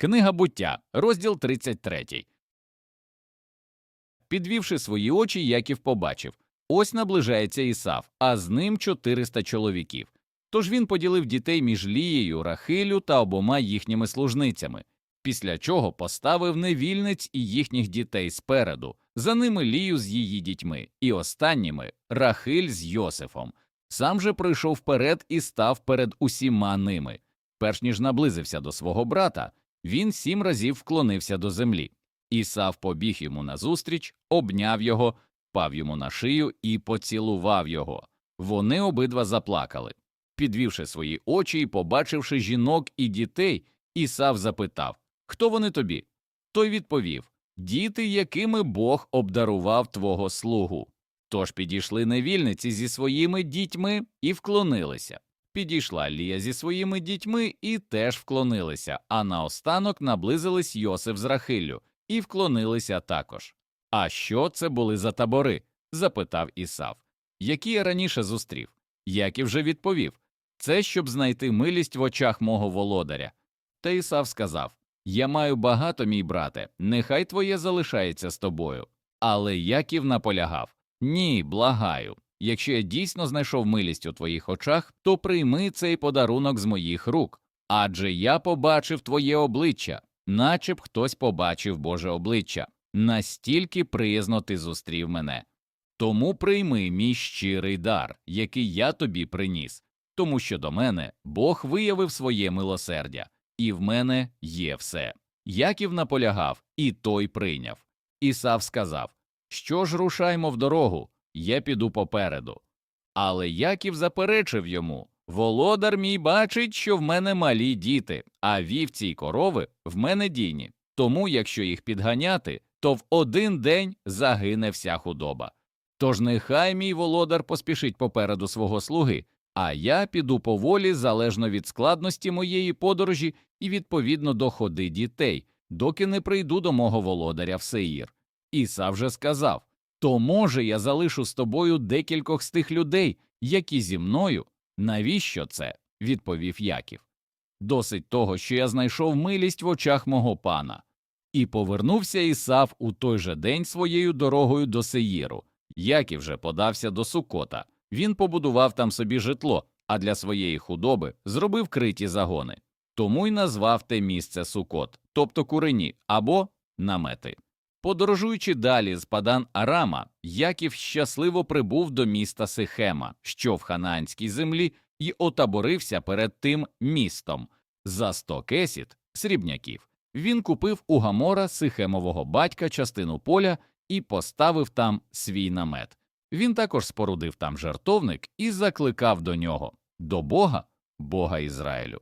Книга буття, розділ 33. Підвівши свої очі, Яків побачив ось наближається Ісав, а з ним 400 чоловіків. Тож він поділив дітей між Лією, Рахилю та обома їхніми служницями, після чого поставив невільниць і їхніх дітей спереду, за ними Лію з її дітьми, і останніми Рахиль з Йосифом. Сам же пройшов вперед і став перед усіма ними. Перш ніж наблизився до свого брата, він сім разів вклонився до землі. Ісав побіг йому назустріч, обняв його, пав йому на шию і поцілував його. Вони обидва заплакали. Підвівши свої очі і побачивши жінок і дітей, Ісав запитав Хто вони тобі? Той відповів Діти, якими Бог обдарував твого слугу. Тож підійшли невільниці зі своїми дітьми і вклонилися. Підійшла Лія зі своїми дітьми і теж вклонилися, а наостанок наблизились Йосиф з Рахилю і вклонилися також. А що це були за табори? запитав Ісав. Які я раніше зустрів. Яків вже відповів це щоб знайти милість в очах мого володаря. Та Ісав сказав Я маю багато, мій брате, нехай твоє залишається з тобою. Але Яків наполягав Ні, благаю. Якщо я дійсно знайшов милість у твоїх очах, то прийми цей подарунок з моїх рук. Адже я побачив твоє обличчя, наче б хтось побачив Боже обличчя, настільки приязно ти зустрів мене. Тому прийми мій щирий дар, який я тобі приніс, тому що до мене Бог виявив своє милосердя, і в мене є все. Яків наполягав, і той прийняв. Ісав сказав Що ж рушаймо в дорогу, я піду попереду. Але Яків заперечив йому Володар мій бачить, що в мене малі діти, а вівці й корови в мене дійні. Тому, якщо їх підганяти, то в один день загине вся худоба. Тож нехай мій володар поспішить попереду свого слуги, а я піду поволі залежно від складності моєї подорожі і відповідно до ходи дітей, доки не прийду до мого володаря в Сеїр. Іса вже сказав то, може, я залишу з тобою декількох з тих людей, які зі мною. Навіщо це? відповів Яків. Досить того, що я знайшов милість в очах мого пана. І повернувся Ісав у той же день своєю дорогою до Сеїру. Яків же подався до Сукота. Він побудував там собі житло, а для своєї худоби зробив криті загони. Тому й назвав те місце Сукот, тобто курені або намети. Подорожуючи далі з Падан Арама, Яків щасливо прибув до міста Сихема, що в ханаанській землі, і отаборився перед тим містом. За сто кесіт срібняків він купив у Гамора Сихемового батька частину поля і поставив там свій намет. Він також спорудив там жертовник і закликав до нього до Бога, Бога Ізраїлю.